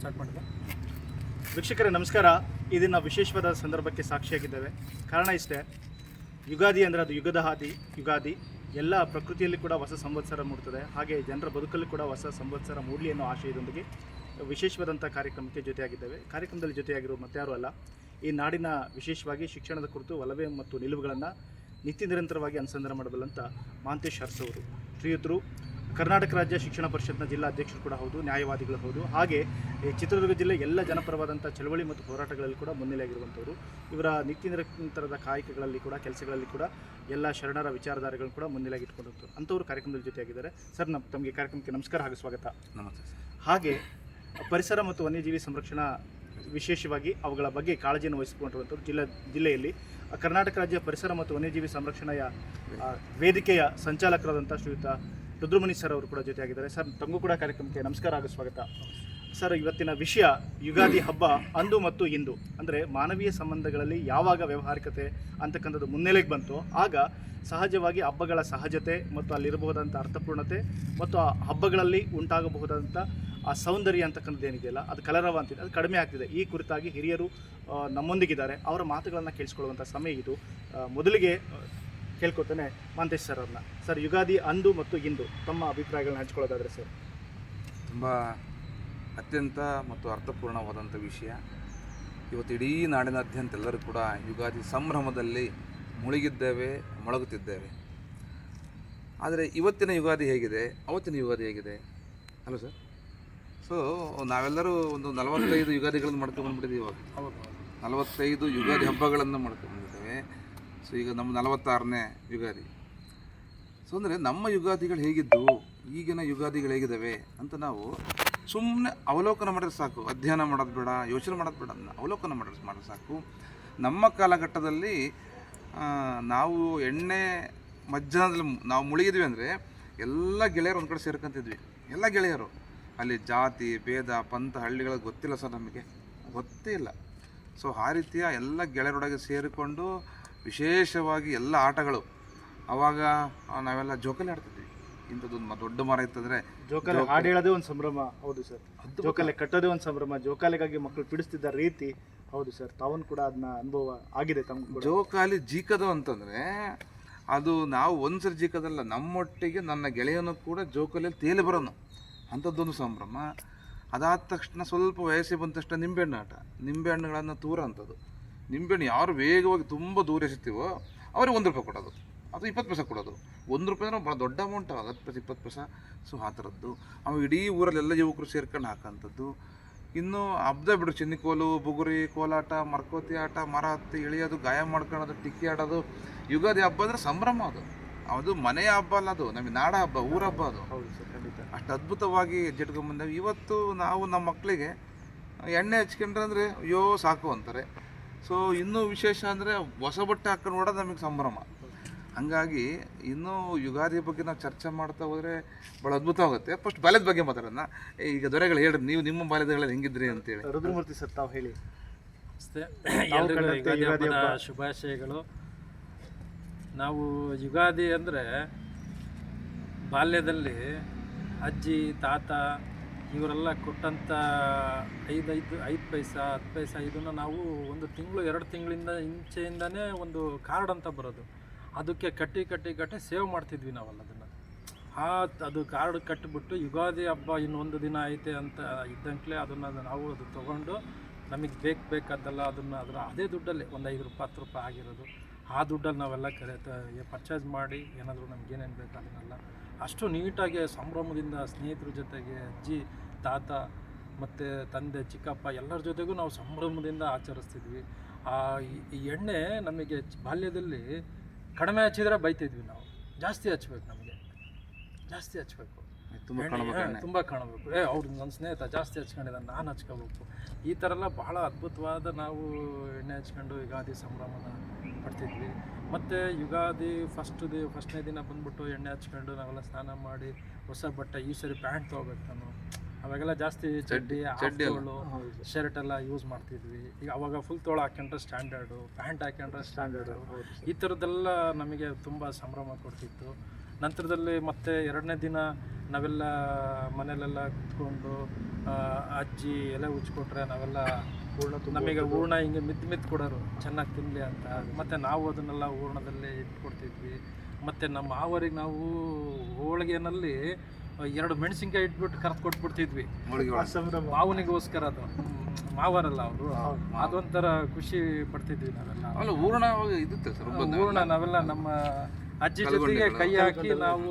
Start ಮಾಡಿದೆ. ವೀಕ್ಷಕರೇ, ನಮಸ್ಕಾರ. ಇದನ್ನು ವಿಶೇಷವಾದ ಸಂದರ್ಭಕ್ಕೆ ಸಾಕ್ಷಿಯಾಗಿದ್ದೇವೆ. ಕಾರಣ ಇಷ್ಟೇ, ಯುಗಾದಿ ಅಂದರೆ ಅದು ಯುಗದ ಹಾದಿ, ಯುಗಾದಿ. ಎಲ್ಲ ಪ್ರಕೃತಿಯಲ್ಲಿ ಕೂಡ ಹೊಸ ಸಂವತ್ಸರ ಮೂಡ್ತದೆ. ಹಾಗೆ ಜನರ ಬದುಕಲ್ಲಿ ಕೂಡ ಹೊಸ ಸಂವತ್ಸರ ಮೂಡಲಿ ಅನ್ನೋ ಆಶಯದೊಂದಿಗೆ ವಿಶೇಷವಾದಂಥ ಕಾರ್ಯಕ್ರಮಕ್ಕೆ ಜೊತೆಯಾಗಿದ್ದೇವೆ. ಕಾರ್ಯಕ್ರಮದಲ್ಲಿ ಜೊತೆಯಾಗಿರೋ ಮತ್ತಾರೂ ಅಲ್ಲ, ಈ ನಾಡಿನ ವಿಶೇಷವಾಗಿ ಶಿಕ್ಷಣದ ಕುರಿತು ಒಲವೆ ಮತ್ತು ನಿಲುವುಗಳನ್ನು ನಿತ್ಯ ನಿರಂತರವಾಗಿ ಅನುಸಂಧಾನ ಮಾಡಬಲ್ಲಂಥ ಮಾಂತೇಶ್ ಹರ್ಸವರು ಶ್ರೀಯುತರು ಕರ್ನಾಟಕ ರಾಜ್ಯ ಶಿಕ್ಷಣ ಪರಿಷತ್ನ ಜಿಲ್ಲಾ ಅಧ್ಯಕ್ಷರು ಕೂಡ ಹೌದು ನ್ಯಾಯವಾದಿಗಳು ಹೌದು. ಹಾಗೆ ಈ ಚಿತ್ರದುರ್ಗ ಜಿಲ್ಲೆ ಎಲ್ಲ ಜನಪರವಾದಂಥ ಚಳವಳಿ ಮತ್ತು ಹೋರಾಟಗಳಲ್ಲಿ ಕೂಡ ಮುನ್ನೆಲೆಯಾಗಿರುವಂಥವ್ರು. ಇವರ ನಿತ್ಯ ನಿರಂತರದ ಕಾಯಕಗಳಲ್ಲಿ ಕೂಡ ಕೆಲಸಗಳಲ್ಲಿ ಕೂಡ ಎಲ್ಲ ಶರಣರ ವಿಚಾರಧಾರೆಗಳನ್ನು ಕೂಡ ಮುನ್ನೆಲೆಯಾಗಿ ಇಟ್ಕೊಂಡಂಥವ್ರು ಅಂಥವ್ರು ಕಾರ್ಯಕ್ರಮದಲ್ಲಿ ಜೊತೆಯಾಗಿದ್ದಾರೆ. ಸರ್ ನಮ್ಮ ತಮಗೆ ಕಾರ್ಯಕ್ರಮಕ್ಕೆ ನಮಸ್ಕಾರ ಹಾಗೂ ಸ್ವಾಗತ. ನಮಸ್ತೆ ಸರ್. ಹಾಗೆ ಪರಿಸರ ಮತ್ತು ವನ್ಯಜೀವಿ ಸಂರಕ್ಷಣಾ ವಿಶೇಷವಾಗಿ ಅವುಗಳ ಬಗ್ಗೆ ಕಾಳಜಿಯನ್ನು ವಹಿಸಿಕೊಂಡಿರುವಂಥದ್ದು ಜಿಲ್ಲೆ ಜಿಲ್ಲೆಯಲ್ಲಿ. ಕರ್ನಾಟಕ ರಾಜ್ಯ ಪರಿಸರ ಮತ್ತು ವನ್ಯಜೀವಿ ಸಂರಕ್ಷಣೆಯ ವೇದಿಕೆಯ ಸಂಚಾಲಕರಾದಂಥ ಶ್ರೀಯುತ ರುದ್ರಮುನಿ ಸರ್ ಅವರು ಕೂಡ ಜೊತೆಯಾಗಿದ್ದಾರೆ. ಸರ್, ತಂಗು ಕೂಡ ಕಾರ್ಯಕ್ರಮಕ್ಕೆ ನಮಸ್ಕಾರ ಹಾಗೂ ಸ್ವಾಗತ. ಸರ್, ಇವತ್ತಿನ ವಿಷಯ ಯುಗಾದಿ ಹಬ್ಬ ಅಂದು ಮತ್ತು ಇಂದು. ಅಂದರೆ ಮಾನವೀಯ ಸಂಬಂಧಗಳಲ್ಲಿ ಯಾವಾಗ ವ್ಯವಹಾರಿಕತೆ ಅಂತಕ್ಕಂಥದ್ದು ಮುನ್ನೆಲೆಗೆ ಬಂತು. ಆಗ ಸಹಜವಾಗಿ ಹಬ್ಬಗಳ ಸಹಜತೆ ಮತ್ತು ಅಲ್ಲಿರಬಹುದಂಥ ಅರ್ಥಪೂರ್ಣತೆ ಮತ್ತು ಆ ಹಬ್ಬಗಳಲ್ಲಿ ಉಂಟಾಗಬಹುದಾದಂಥ ಆ ಸೌಂದರ್ಯ ಅಂತಕ್ಕಂಥದ್ದು ಏನಿದೆಯಲ್ಲ ಅದು ಕಲರವ ಅಂತಿದೆ, ಅದು ಕಡಿಮೆ ಆಗ್ತಿದೆ. ಈ ಕುರಿತಾಗಿ ಹಿರಿಯರು ನಮ್ಮೊಂದಿಗಿದ್ದಾರೆ. ಅವರ ಮಾತುಗಳನ್ನು ಕೇಳಿಸ್ಕೊಳ್ಳುವಂಥ ಸಮಯ ಇದು. ಮೊದಲಿಗೆ ಕೇಳ್ಕೊತಾನೆ ಮಾಂತೇಶ್ ಸರ್ ಅವ್ರನ್ನ. ಸರ್ ಯುಗಾದಿ ಅಂದು ಮತ್ತು ಇಂದು ತಮ್ಮ ಅಭಿಪ್ರಾಯಗಳನ್ನ ಹಂಚ್ಕೊಳ್ಳೋದಾದ್ರೆ ಸರ್. ತುಂಬ ಅತ್ಯಂತ ಮತ್ತು ಅರ್ಥಪೂರ್ಣವಾದಂಥ ವಿಷಯ. ಇವತ್ತು ಇಡೀ ನಾಡಿನಾದ್ಯಂತ ಎಲ್ಲರೂ ಕೂಡ ಯುಗಾದಿ ಸಂಭ್ರಮದಲ್ಲಿ ಮುಳುಗಿದ್ದೇವೆ ಮೊಳಗುತ್ತಿದ್ದೇವೆ ಆದರೆ ಇವತ್ತಿನ ಯುಗಾದಿ ಹೇಗಿದೆ? ಅವತ್ತಿನ ಯುಗಾದಿ ಹೇಗಿದೆ? Hello sir. ಸೊ ನಾವೆಲ್ಲರೂ ಒಂದು ನಲವತ್ತೈದು ಯುಗಾದಿಗಳನ್ನು ಮಾಡ್ಕೊಂಡು ಬಂದ್ಬಿಟ್ಟಿದ್ದೀವಿ ಇವಾಗ. ನಲವತ್ತೈದು ಯುಗಾದಿ ಹಬ್ಬಗಳನ್ನು ಮಾಡ್ಕೊಂಡಿದ್ದೇವೆ ಸೊ ಈಗ ನಮ್ಮ ನಲವತ್ತಾರನೇ ಯುಗಾದಿ. ಸೊ ಅಂದರೆ ನಮ್ಮ ಯುಗಾದಿಗಳು ಹೇಗಿದ್ದವು ಈಗಿನ ಯುಗಾದಿಗಳು ಹೇಗಿದ್ದಾವೆ ಅಂತ ನಾವು ಸುಮ್ಮನೆ ಅವಲೋಕನ ಮಾಡಿದ್ರೆ ಸಾಕು. ಅಧ್ಯಯನ ಮಾಡೋದು ಬೇಡ, ಯೋಚನೆ ಮಾಡೋದು ಬೇಡ ಅವಲೋಕನ ಮಾಡಿದ್ರೆ ಮಾಡಿದ್ರೆ ಸಾಕು. ನಮ್ಮ ಕಾಲಘಟ್ಟದಲ್ಲಿ ನಾವು ಎಣ್ಣೆ ಮಧ್ಯಾಹ್ನದಲ್ಲಿ ನಾವು ಮುಳುಗಿದ್ವಿ ಅಂದರೆ ಎಲ್ಲ ಗೆಳೆಯರು ಒಂದು ಕಡೆ ಸೇರ್ಕೊಂತಿದ್ವಿ. ಎಲ್ಲ ಗೆಳೆಯರು. ಅಲ್ಲಿ ಜಾತಿ, ಭೇದ, ಪಂಥ, ಹಳ್ಳಿಗಳ ಗೊತ್ತಿಲ್ಲ ಸರ್ ನಮಗೆ. ಗೊತ್ತೇ ಇಲ್ಲ. ಸೊ ಆ ರೀತಿಯ ಎಲ್ಲ ಗೆಳೆಯರೊಳಗೆ ಸೇರಿಕೊಂಡು ವಿಶೇಷವಾಗಿ ಎಲ್ಲ ಆಟಗಳು. ಅವಾಗ ನಾವೆಲ್ಲ ಜೋಕಾಲಿ ಆಡ್ತಿದ್ವಿ. ಇಂಥದ್ದೊಂದು ದೊಡ್ಡ ಮರ ಇತ್ತಂದ್ರೆ ಜೋಕಾಲಿ ಹಾಡು ಹೇಳೋದೇ ಒಂದು ಸಂಭ್ರಮ. ಹೌದು ಸರ್. ಜೋಕಾಲಿ ಕಟ್ಟೋದೇ ಒಂದು ಸಂಭ್ರಮ. ಜೋಕಾಲಿಗಾಗಿ ಮಕ್ಕಳು ಬಿಡಿಸ್ತಿದ್ದ ರೀತಿ ಹೌದು ಸರ್ ತಾವನ್ ಕೂಡ ಅದನ್ನ ಅನುಭವ ಆಗಿದೆ ತಮ್ಗೆ ಜೋಕಾಲಿ ಜೀಕದು ಅಂತಂದರೆ ಅದು ನಾವು ಒಂದ್ಸರಿ ಜೀಕದಲ್ಲ ನಮ್ಮೊಟ್ಟಿಗೆ ನನ್ನ ಗೆಳೆಯನು ಕೂಡ ಜೋಕಾಲಿಯಲ್ಲಿ ತೇಲಿ ಬರೋನು. ಅಂಥದ್ದೊಂದು ಸಂಭ್ರಮ. ಅದಾದ ತಕ್ಷಣ ಸ್ವಲ್ಪ ವಯಸ್ಸಿಗೆ ಬಂದ ತಕ್ಷಣ ನಿಂಬೆಹಣ್ಣು ಆಟ. ನಿಂಬೆಹಣ್ಣುಗಳನ್ನು ತೂರ ಅಂಥದ್ದು ನಿಂಬೆಹಣ್ಣು ಯಾರು ವೇಗವಾಗಿ ತುಂಬ ದೂರ ಎಸಿತೀವೋ ಅವ್ರಿಗೆ ಒಂದು ರೂಪಾಯಿ ಕೊಡೋದು. ಅದು ಇಪ್ಪತ್ತು ಪೈಸೆ ಕೊಡೋದು. ಒಂದು ರೂಪಾಯಿ ಅಂದ್ರೆ ಭಾಳ ದೊಡ್ಡ ಅಮೌಂಟ್ ಹತ್ತು ಪೈಸೆ ಇಪ್ಪತ್ತು ಪೈಸೆ. ಸೊ ಆ ಥರದ್ದು. ಆಮೇಲೆ ಇಡೀ ಊರಲ್ಲೆಲ್ಲ ಯುವಕರು ಸೇರ್ಕೊಂಡು ಹಾಕೋಂಥದ್ದು. ಇನ್ನು ಹಬ್ಬದ ಬಿಡು ಚಿನ್ನಿಕೋಲು ಬುಗುರಿ ಕೋಲಾಟ ಮರಕೋತಿ ಆಟ ಮರ ಹತ್ತಿ ಇಳಿಯೋದು ಗಾಯ ಮಾಡ್ಕೊಳೋದು ಟಿಕ್ಕಿ ಆಡೋದು. ಯುಗಾದಿ ಹಬ್ಬ ಅಂದರೆ ಸಂಭ್ರಮ ಅದು. ಅದು ಮನೆಯ ಹಬ್ಬ ಅಲ್ಲ ಅದು. ನಮಗೆ ನಾಡ ಹಬ್ಬ ಊರ ಹಬ್ಬ ಅದು. ಅಷ್ಟು ಅದ್ಭುತವಾಗಿ ಜಟ್ಕೊಂಡ್ಬಂದೇವೆ ಇವತ್ತು ನಾವು ನಮ್ಮ ಮಕ್ಕಳಿಗೆ ಎಣ್ಣೆ ಹಚ್ಕೊಂಡ್ರೆ ಅಂದರೆ ಅಯ್ಯೋ ಸಾಕು ಅಂತಾರೆ. ಸೊ ಇನ್ನೂ ವಿಶೇಷ ಅಂದರೆ ಹೊಸ ಬಟ್ಟೆ ಹಾಕೊಂಡು ನೋಡೋದು ನಮಗೆ ಸಂಭ್ರಮ. ಹಂಗಾಗಿ ಇನ್ನೂ ಯುಗಾದಿ ಬಗ್ಗೆ ನಾವು ಚರ್ಚೆ ಮಾಡ್ತಾ ಹೋದರೆ ಭಾಳ ಅದ್ಭುತ ಆಗುತ್ತೆ. ಫಸ್ಟ್ ಬಾಲ್ಯದ ಬಗ್ಗೆ ಮಾತಾಡೋಣ. ಈಗ ದೊರೆಗಳು ಹೇಳ್ರಿ ನೀವು ನಿಮ್ಮ ಬಾಲ್ಯದಗಳಲ್ಲಿ ಹೆಂಗಿದ್ರಿ ಅಂತೇಳಿ. ರುದ್ರಮೂರ್ತಿ ಸರ್ ತಾವು ಹೇಳಿ. ಶುಭಾಶಯಗಳು. ನಾವು ಯುಗಾದಿ ಅಂದರೆ ಬಾಲ್ಯದಲ್ಲಿ ಅಜ್ಜಿ ತಾತ ಇವರೆಲ್ಲ ಕೊಟ್ಟಂಥ ಐದು ಐದು ಪೈಸಾ ಹತ್ತು ಪೈಸ ಇದನ್ನು ನಾವು ಒಂದು ತಿಂಗಳು, ಎರಡು ತಿಂಗಳಿಂದ ಇಂಚೆಯಿಂದನೇ ಒಂದು ಕಾರ್ಡ್ ಅಂತ ಬರೋದು. ಅದಕ್ಕೆ ಕಟ್ಟಿ ಕಟ್ಟಿ ಕಟ್ಟಿ ಸೇವ್ ಮಾಡ್ತಿದ್ವಿ ನಾವಲ್ಲ ಅದನ್ನು. ಆ ಅದು ಕಾರ್ಡ್ ಕಟ್ಟಿಬಿಟ್ಟು ಯುಗಾದಿ ಹಬ್ಬ ಇನ್ನೊಂದು ದಿನ ಐತೆ ಅಂತ ಇದ್ದಂಕ್ಲೆ ಅದನ್ನು ನಾವು ಅದು ತೊಗೊಂಡು ನಮಗೆ ಬೇಕು, ಬೇಕಾದ್ದಲ್ಲ ಅದನ್ನು ಅದರ ಅದೇ ದುಡ್ಡಲ್ಲಿ ಒಂದು ಐದು ರೂಪಾಯಿ, ಹತ್ತು ರೂಪಾಯಿ ಆಗಿರೋದು. ಆ ದುಡ್ಡಲ್ಲಿ ನಾವೆಲ್ಲ ಕರೆ ಪರ್ಚೇಸ್ ಮಾಡಿ ಏನಾದರೂ ನಮ್ಗೆ ಏನೇನು ಬೇಕು ಅದನ್ನೆಲ್ಲ ಅಷ್ಟು ನೀಟಾಗಿ ಸಂಭ್ರಮದಿಂದ ಸ್ನೇಹಿತರ ಜೊತೆಗೆ ಅಜ್ಜಿ, ತಾತ ಮತ್ತು ತಂದೆ, ಚಿಕ್ಕಪ್ಪ ಎಲ್ಲರ ಜೊತೆಗೂ ನಾವು ಸಂಭ್ರಮದಿಂದ ಆಚರಿಸ್ತಿದ್ವಿ. ಆ ಈ- ಎಣ್ಣೆ ನಮಗೆ ಬಾಲ್ಯದಲ್ಲಿ ಕಡಿಮೆ ಹಚ್ಚಿದ್ರೆ ಬೈತಿದ್ವಿ ನಾವು. ಜಾಸ್ತಿ ಹಚ್ಬೇಕು ನಮಗೆ. ಜಾಸ್ತಿ ಹಚ್ಬೇಕು. ತುಂಬ ಕಾಣಬೇಕು ಏ ಅವ್ರು ನನ್ನ ಸ್ನೇಹಿತ ಜಾಸ್ತಿ ಹಚ್ಕೊಂಡಿದ್ದಾನೆ ನಾನು ಹಚ್ಕೋಬೇಕು. ಈ ಥರ ಎಲ್ಲ ಬಹಳ ಅದ್ಭುತವಾದ ನಾವು ಎಣ್ಣೆ ಹಚ್ಕೊಂಡು ಯುಗಾದಿ ಸಂಭ್ರಮನ ಪಡ್ತಿದ್ವಿ. ಮತ್ತು ಯುಗಾದಿ ಫಸ್ಟ್ ದಿ ಫಸ್ಟ್ನೇ ದಿನ ಬಂದ್ಬಿಟ್ಟು ಎಣ್ಣೆ ಹಚ್ಕೊಂಡು ನಾವೆಲ್ಲ ಸ್ನಾನ ಮಾಡಿ ಹೊಸ ಬಟ್ಟೆ ಈ ಸರಿ ಪ್ಯಾಂಟ್ ತೊಗೋಬೇಕು ನಾನು. ಅವಾಗೆಲ್ಲ ಜಾಸ್ತಿ ಚಡ್ಡಿ ಚಡ್ಡಿಗಳು ಶರ್ಟ್ ಎಲ್ಲ ಯೂಸ್ ಮಾಡ್ತಿದ್ವಿ. ಈಗ ಅವಾಗ ಫುಲ್ ತೋಳ ಹಾಕೊಂಡ್ರೆ ಸ್ಟ್ಯಾಂಡರ್ಡು ಪ್ಯಾಂಟ್ ಹಾಕೊಂಡ್ರೆ ಸ್ಟ್ಯಾಂಡರ್ಡು ಈ ಥರದ್ದೆಲ್ಲ ನಮಗೆ ತುಂಬ ಸಂಭ್ರಮ ಕೊಡ್ತಿತ್ತು. ನಂತರದಲ್ಲಿ ಮತ್ತೆ ಎರಡನೇ ದಿನ ನಾವೆಲ್ಲ ಮನೆಯಲ್ಲೆಲ್ಲ ಕುತ್ಕೊಂಡು ಆ, ಅಜ್ಜಿ ಎಲೆ ಉಚ್ಕೊಟ್ರೆ ನಾವೆಲ್ಲ ಹೂರ್ಣ ನಮಗೆ ಹೂರ್ಣ ಹಿಂಗೆ ಮಿತ್ ಮಿತ್ ಕೊಡೋರು ಚೆನ್ನಾಗಿ ತಿನ್ನಲಿ ಅಂತ. ಮತ್ತು ನಾವು ಅದನ್ನೆಲ್ಲ ಹೂರ್ಣದಲ್ಲಿ ಇಟ್ಕೊಡ್ತಿದ್ವಿ. ಮತ್ತು ನಮ್ಮ ಮಾವರಿಗೆ ನಾವು ಹೋಳಿಗೆನಲ್ಲಿ ಎರಡು ಮೆಣಸಿನ್ಕಾಯಿ ಇಟ್ಬಿಟ್ಟು ಕರೆದು ಕೊಟ್ಬಿಡ್ತಿದ್ವಿ. ಮಾವನಿಗೋಸ್ಕರ ಅದು. ಮಾವರಲ್ಲ ಅವರು. ಅದೊಂಥರ ಖುಷಿ ಪಡ್ತಿದ್ವಿ ನಾವೆಲ್ಲ. ಆಮೇಲೆ ಹೂರ್ಣ ಇದಿತ್ತು ಇರುತ್ತೆ ಸರ್ ರುಬ್ಬೋದು. ಹೂರ್ಣ ನಾವೆಲ್ಲ ನಮ್ಮ ಅಜ್ಜಿ ಜೊತೆಗೆ ಕೈ ಹಾಕಿ ನಾವು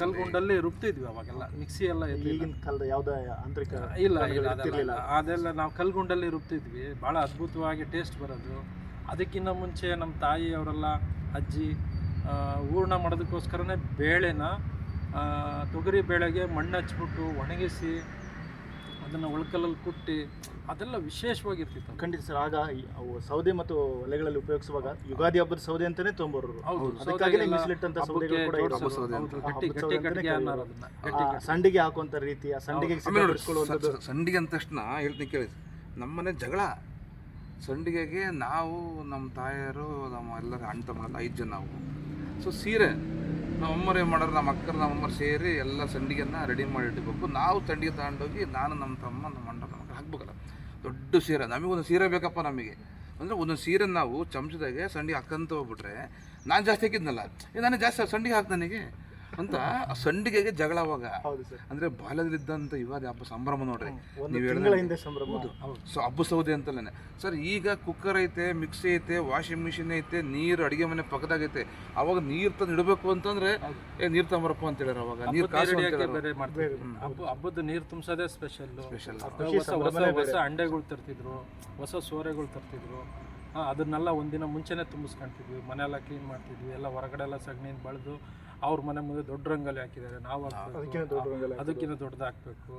ಕಲ್ಗುಂಡಲ್ಲಿ. ರುಬ್ತಿದ್ವಿ ಅವಾಗೆಲ್ಲ. ಮಿಕ್ಸಿ ಎಲ್ಲ ಈಗಿನ ಕಾಲದ ಯಾವುದೇ ಆಂತರಿಕ ಇಲ್ಲ ಇಲ್ಲ ಅದೆಲ್ಲ ಅದೆಲ್ಲ ನಾವು ಕಲ್ಗುಂಡಲ್ಲಿ ರುಬ್ತಿದ್ವಿ. ಭಾಳ ಅದ್ಭುತವಾಗಿ ಟೇಸ್ಟ್ ಬರೋದು. ಅದಕ್ಕಿಂತ ಮುಂಚೆ ನಮ್ಮ ತಾಯಿ ಅವರೆಲ್ಲ ಅಜ್ಜಿ ಹೂರ್ಣ ಮಾಡೋದಕ್ಕೋಸ್ಕರನೇ ಬೇಳೆನ ತೊಗರಿ ಬೇಳೆಗೆ ಮಣ್ಣು ಹಚ್ಬಿಟ್ಟು ಒಣಗಿಸಿ ಅದನ್ನು ಒಳಕಲ್ಲಲ್ಲಿ ಕುಟ್ಟಿ ಅದೆಲ್ಲ ವಿಶೇಷವಾಗಿರ್ತಿತ್ತು ಖಂಡಿತ ಸರ್. ಆಗ ಈ ಅವು ಸೌದೆ ಮತ್ತು ಒಲೆಗಳಲ್ಲಿ ಉಪಯೋಗಿಸುವಾಗ ಯುಗಾದಿ ಹಬ್ಬದ ಸೌದೆ ಅಂತಾನೆ ತೊಗೊಂಬರೋರು ಹೌದು ಅದಕ್ಕಾಗಿನೇ ಸೌದೆಗೆಲ್ಲ ಮೀಸಲಿಟ್ಟಂತ ಸೌದೆಗಳು ಕೂಡ ಜೋಡ್ಸೋದು. ಇರೋದು. ಸೌದೆ ಅಂತ. ಗಟ್ಟಿ ಹಬ್ಬದ ಗಟ್ಟಿ ಸೌದೆ ಅಂತಾನೆ ಗಟ್ಟಿಗೆ ಅನ್ನೋರು ಕರೆಯೋದು. ಅದನ್ನ ಆ, ಗಟ್ಟಿ ಸಂಡಿಗೆ ಹಾಕುವಂತ ರೀತಿ ಆ ಸಂಡಿಗೆ ಆಮೇಲೆ ನೋಡಿ, ಸಿದ್ಧಪಡಿಸ್ಕೊಳ್ಳುವಂಥದ್ದು ಸ- ಸಂಡಿಗೆ ಅಂದ ತಕ್ಷಣ ಹೇಳ್ತೀನಿ ಕೇಳಿ. ನಮ್ಮನೆ ಜಗಳ. ಸಂಡಿಗೆಗೆ ನಾವು ನಮ್ಮ ತಾಯಿಯರು ನಮ್ಮ ಎಲ್ಲರೂ ಅಣ್ಣ ತಮ್ಮ ಐದು ಜನ ನಾವು. ಸೊ ಸೀರೆ. ನಮ್ಮ ಅಮ್ಮರು ಏನು ಮಾಡೋರು ನಮ್ಮ ಅಕ್ಕರು ನಮ್ಮ ಅಮ್ಮರು ಸೇರಿ ಎಲ್ಲ ಸಂಡಿಗೆನ ರೆಡಿ ಮಾಡಿ ಇಟ್ಬೇಕು. ನಾವು ಸಂಡಿಗೆ ತಗೊಂಡೋಗಿ ನಾನು ನಮ್ಮ ತಮ್ಮ ನಮ್ಮ ಅಣ್ಣ ನಮ್ಮ ಅಕ್ಕ. ಹಾಕ್ಬೇಕಲ್ಲ ದೊಡ್ಡ ಸೀರೆ, ನಮಗೊಂದು ಒಂದು ಸೀರೆ ಬೇಕಪ್ಪ ನಮಗೆ. ಅಂದರೆ ಒಂದೊಂದು ಸೀರೆ ನಾವು ಚಮಚದಾಗೆ ಸಂಡಿಗೆ ಹಾಕಂತ ಹೋಗ್ಬಿಟ್ರೆ ನಾನು ಜಾಸ್ತಿ ಹಾಕಿದ್ನಲ್ಲ. ಏ, ನಾನೇ ಜಾಸ್ತಿ ಸಂಡಿಗೆ ಹಾಕಿ ನನಗೆ? ಅಂತ ಸಂಡಿಗೆಗೆ ಜಗಳ ಅವಾಗ. ಹೌದು ಸರ್. ಅಂದ್ರೆ ಬಾಲ್ಯದಲ್ಲಿದ್ದಂತ ಯುಗಾದಿ ಹಬ್ಬ ಸಂಭ್ರಮ ನೋಡ್ರಿ. ನೀವು ತಿಂಗಳ ಹಿಂದೆ ಸಂಭ್ರಮ. ಸೊ ಹಬ್ಬ ಸೌದೆ ಅಂತಲೇ ಸರ್ ಈಗ ಕುಕ್ಕರ್ ಐತೆ ಮಿಕ್ಸಿ ಐತೆ ವಾಷಿಂಗ್ ಮಿಷಿನ್ ಐತೆ ನೀರು ಅಡಿಗೆ ಮನೆ ಪಕ್ಕದಾಗೈತೆ. ಅವಾಗ ನೀರು ತಂದು ಇಡಬೇಕು ಅಂತಂದ್ರೆ ಏ ನೀರ್ ತಂಬರಪ್ಪ ಅಂತ ಹೇಳ್ಯಾರ ಅವಾಗ. ನೀರು ಕಾಸು ಅಂತ ಹಿಡಿಯೋಕೆ ಬೇರೆ ಮಾಡ್ತಿದ್ರು. ಹಬ್ಬ ಹಬ್ಬದ ನೀರು ತುಂಬಿಸೋದೇ ಸ್ಪೆಷಲ್ ಸ್ಪೆಷಲ್ ಹೊಸ ಹೊಸ ಹೊಸ ಅಂಡೆಗಳು ತರ್ತಿದ್ರು. ಹೊಸ ಸೋರೆಗಳು ತರ್ತಿದ್ರು. ಹಾ, ಅದನ್ನೆಲ್ಲ ಒಂದಿನ ಮುಂಚೆನೆ ತುಂಬಿಸ್ಕೊಂತಿದ್ವಿ. ಮನೆಯೆಲ್ಲ ಕ್ಲೀನ್ ಮಾಡ್ತಿದ್ವಿ. ಎಲ್ಲ ಹೊರಗಡೆ ಎಲ್ಲ ಸಗಣಿಯಿಂದ ಬಳ್ದು ಅವ್ರ ಮನೆ ಮುಂದೆ ದೊಡ್ಡ ರಂಗೋಲಿ ಹಾಕಿದ್ದಾರೆ ನಾವು ಅದಕ್ಕಿಂತ ದೊಡ್ಡ ರಂಗೋಲಿ ಹಾಕ್ತಿದ್ರು. ಅದಕ್ಕಿಂತ ದೊಡ್ಡದು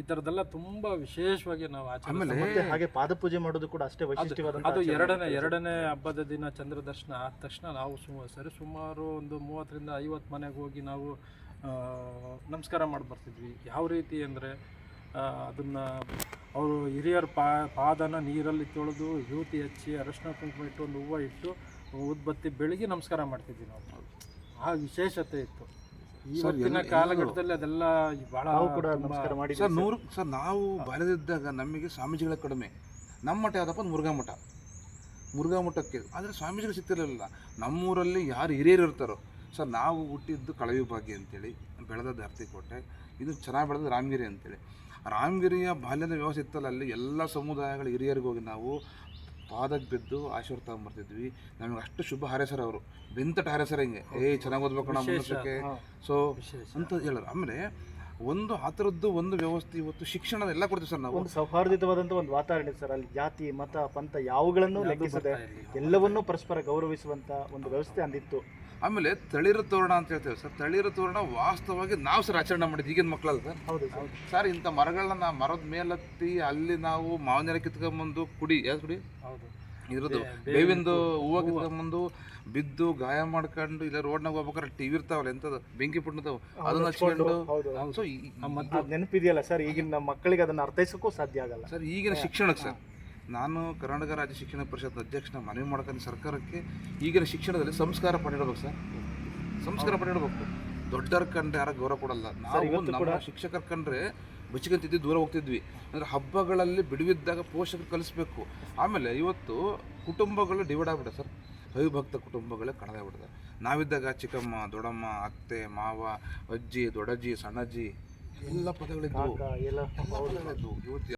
ಈ ಥರದ್ದೆಲ್ಲ ತುಂಬಾ ವಿಶೇಷವಾಗಿ ನಾವು ಆಚರಣೆ ಮತ್ತೆ ಹಾಗೆ ಪಾದ ಪೂಜೆ ಮಾಡೋದು ಕೂಡ ಅಷ್ಟೇ ಅದು ಎರಡನೇ ಎರಡನೇ ಹಬ್ಬದ ದಿನ ಚಂದ್ರ ದರ್ಶನ ಆದ ತಕ್ಷಣ ನಾವು ಸುಮಾರು ಸರಿ ಸುಮಾರು ಒಂದು ಮೂವತ್ತರಿಂದ ಐವತ್ತು ಮನೆಗೆ ಹೋಗಿ ನಾವು ನಮಸ್ಕಾರ ಮಾಡಿ ಬರ್ತಿದ್ವಿ. ಯಾವ ರೀತಿ ಅಂದರೆ ಅದನ್ನು ಅವರು ಹಿರಿಯರ ಪಾ ಪಾದನ ನೀರಲ್ಲಿ ತೊಳೆದು ಯೂತಿ ಹಚ್ಚಿ ಅರಶಿನ ಕುಂಕುಮ ಇಟ್ಟು ಒಂದು ಹೂವು ಇಟ್ಟು ಉದ್ಬತ್ತಿ ಬೆಳಿಗ್ಗೆ ನಮಸ್ಕಾರ ಮಾಡ್ತಿದ್ವಿ ನಾವು. ಆ ವಿಶೇಷತೆ ಇತ್ತು. ಇವತ್ತಿನ ಕಾಲಘಟ್ಟದಲ್ಲಿ ಅದೆಲ್ಲ ಬಹಳ ಕೂಡ ನಮಸ್ಕಾರ ಮಾಡಿ ಸರ್ ನೂರು ಸರ್. ನಾವು ಬರೆದಿದ್ದಾಗ ನಮಗೆ ಸ್ವಾಮೀಜಿಗಳ ಕಡಿಮೆ. ನಮ್ಮ ಮಠ ಯಾವುದಪ್ಪ? ಅಂದ್ರೆ ಮುರುಘಾ ಮಠ. ಮುರುಘಾ ಮಠಕ್ಕೆ. ಆದರೆ ಸ್ವಾಮೀಜಿಗಳು ಸಿಗ್ತಿರಲಿಲ್ಲ. ನಮ್ಮೂರಲ್ಲಿ ಯಾರು ಹಿರಿಯರು ಇರ್ತಾರೋ. ಸರ್ ನಾವು ಹುಟ್ಟಿದ್ದು ಕಳವಿ ಭಾಗ್ಯ ಅಂತೇಳಿ ಬೆಳೆದದ್ದು ಅರ್ತಿಕೋಟೆ ಇದು ಚೆನ್ನಾಗಿ ಬೆಳೆದ ರಾಮಗಿರಿ ಅಂತೇಳಿ. ರಾಮಗಿರಿಯ ಬಾಲ್ಯದ ವ್ಯವಸ್ಥೆ ಇತ್ತಲ್ಲ ಅಲ್ಲಿ ಎಲ್ಲ ಸಮುದಾಯಗಳ ಹಿರಿಯರಿಗೋಗಿ ನಾವು ಪಾದಕ್ಕೆ ಬಿದ್ದು ಆಶೀರ್ವಾದ ತಗೊಂಬರ್ತಿದ್ವಿ. ನಮ್ಗೆ ಅಷ್ಟು ಶುಭ ಹಾರೈಸರ್ ಅವರು. ಬೆಂತಟ ಹಾರೈಸರ್ ಹಿಂಗೆ? ಏಯ್ ಚೆನ್ನಾಗಿ ಓದ್ಬೇಕು ನಮ್ಮ ಮನುಷ್ಯಕ್ಕೆ ಸೊ ಅಂತ ಹೇಳೋರು. ಆಮೇಲೆ ಒಂದು ಆ ಥರದ್ದು ಒಂದು ವ್ಯವಸ್ಥೆ ಇವತ್ತು ಶಿಕ್ಷಣ ಎಲ್ಲ ಕೊಡ್ತೀವಿ ಸರ್ ನಾವು. ಒಂದು ಸೌಹಾರ್ದಿತವಾದಂಥ ಒಂದು ವಾತಾವರಣ ಇದೆ ಸರ್. ಅಲ್ಲಿ ಜಾತಿ ಮತ ಪಂಥ ಯಾವುಗಳನ್ನು ಲೆಕ್ಕಿಸದೆ ಎಲ್ಲವನ್ನೂ ಪರಸ್ಪರ ಗೌರವಿಸುವಂಥ ಒಂದು ವ್ಯವಸ್ಥೆ ಅಂದಿತ್ತು. ಆಮೇಲೆ ತಳಿರ ತೋರಣ ಅಂತ ಹೇಳ್ತೇವೆ ಸರ್. ತಳಿರ ತೋರಣ ವಾಸ್ತವವಾಗಿ ನಾವು ಸರ್ ಆಚರಣೆ ಮಾಡಿದ್ವಿ ಈಗಿನ ಮಕ್ಕಳಲ್ಲ ಸರ್. ಹೌದು ಸರ್. ಇಂಥ ಮರಗಳನ್ನ ನಾವು ಮರದ ಮೇಲತ್ತಿ ಅಲ್ಲಿ ನಾವು ಮಾವಿನ ಕಿತ್ಕೊಂಬಂದು ಕುಡಿ ಯಾವ್ದು ಕುಡಿ? ಹೌದು. ಇದ್ರದ್ದು ಬೇವಿಂದು ಹೂವು. ಕಿತ್ಕೊಂಬಂದು ಬಿದ್ದು ಗಾಯ ಮಾಡ್ಕೊಂಡು ಇಲ್ಲ ರೋಡ್ನಾಗ ಹೋಗ್ಬೇಕಾದ್ರೆ ಟಿವಿ ಇರ್ತಾವಲ್ಲ ಎಂಥದ್ದು? ಬೆಂಕಿ ಪುಟ್ಟದವು ಅದನ್ನ ಹಚ್ಕೊಂಡು ಸೊ ನೆನಪಿದೆಯಲ್ಲ ಸರ್ ಈಗಿನ ನಮ್ಮ ಮಕ್ಕಳಿಗೆ ಅದನ್ನ ಅರ್ಥೈಸಕ್ಕೂ ಸಾಧ್ಯ ಆಗಲ್ಲ. ಸರ್ ಈಗಿನ ಶಿಕ್ಷಣಕ್ಕೆ ಸರ್. ನಾನು ಕರ್ನಾಟಕ ರಾಜ್ಯ ಶಿಕ್ಷಣ ಪರಿಷತ್ ಅಧ್ಯಕ್ಷನ ಮನವಿ ಮಾಡ್ಕೊಂಡು ಸರ್ಕಾರಕ್ಕೆ ಈಗಿನ ಶಿಕ್ಷಣದಲ್ಲಿ ಸಂಸ್ಕಾರ ಪಡೆಯಬೇಕು ಸರ್. ಸಂಸ್ಕಾರ ಪಡೆಯಬೇಕು. ದೊಡ್ಡರ ಕಂಡ್ರೆ ಯಾರ ಗೌರವ ಕೊಡಲ್ಲ. ನಾವು ನಮ್ಮ ಶಿಕ್ಷಕರ ಕಂಡ್ರೆ ಬಚ್ಚಿಕಂತಿದ್ವಿ ದೂರ ಹೋಗ್ತಿದ್ವಿ. ಅಂದರೆ ಹಬ್ಬಗಳಲ್ಲಿ ಬಿಡುವಿದ್ದಾಗ ಪೋಷಕರು ಕಲಿಸ್ಬೇಕು. ಆಮೇಲೆ ಇವತ್ತು ಕುಟುಂಬಗಳು ಡಿವೈಡ್ ಆಗ್ಬಿಟ್ಟೆ ಸರ್. ಅವಿಭಕ್ತ ಕುಟುಂಬಗಳೇ ಬಿಡದ ನಾವಿದ್ದಾಗ ಚಿಕ್ಕಮ್ಮ ದೊಡ್ಡಮ್ಮ ಅತ್ತೆ ಮಾವ ಅಜ್ಜಿ ದೊಡ್ಡಜ್ಜಿ ಸಣ್ಣಜ್ಜಿ ಎಲ್ಲ ಪದಗಳಿದ್ದವು. ಎಲ್ಲ ಇವತ್ತು